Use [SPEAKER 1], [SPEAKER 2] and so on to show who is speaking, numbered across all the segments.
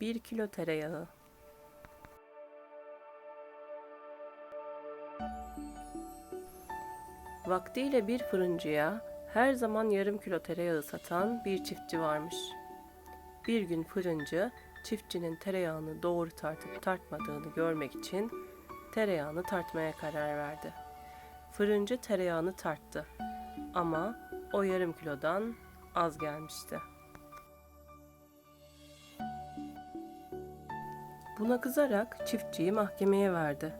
[SPEAKER 1] 1 kilo tereyağı. Vaktiyle bir fırıncıya her zaman yarım kilo tereyağı satan bir çiftçi varmış. Bir gün fırıncı çiftçinin tereyağını doğru tartıp tartmadığını görmek için tereyağını tartmaya karar verdi. Fırıncı tereyağını tarttı ama o yarım kilodan az gelmişti. Buna kızarak çiftçiyi mahkemeye verdi.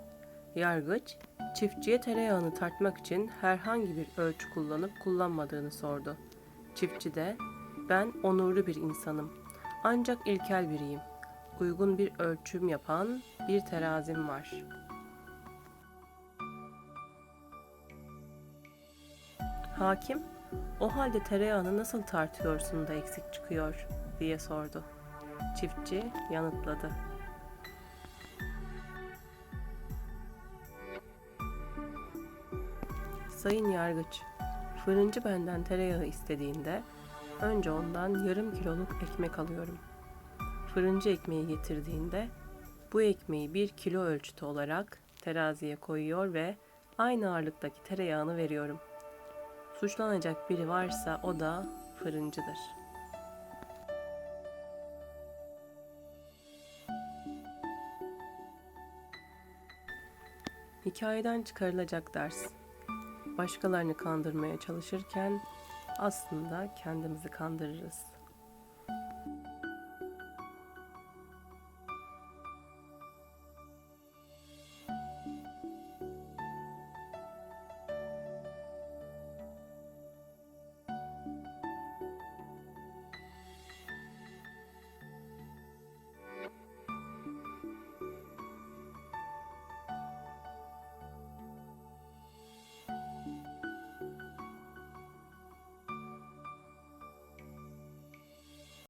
[SPEAKER 1] Yargıç, çiftçiye tereyağını tartmak için herhangi bir ölçü kullanıp kullanmadığını sordu. Çiftçi de, ben onurlu bir insanım, ancak ilkel biriyim. Uygun bir ölçüm yapan bir terazim var. Hakim, o halde tereyağını nasıl tartıyorsun da eksik çıkıyor diye sordu. Çiftçi yanıtladı. Sayın Yargıç, fırıncı benden tereyağı istediğinde önce ondan yarım kiloluk ekmek alıyorum. Fırıncı ekmeği getirdiğinde bu ekmeği bir kilo ölçütü olarak teraziye koyuyor ve aynı ağırlıktaki tereyağını veriyorum. Suçlanacak biri varsa o da fırıncıdır. Hikayeden çıkarılacak ders. Başkalarını kandırmaya çalışırken aslında kendimizi kandırırız.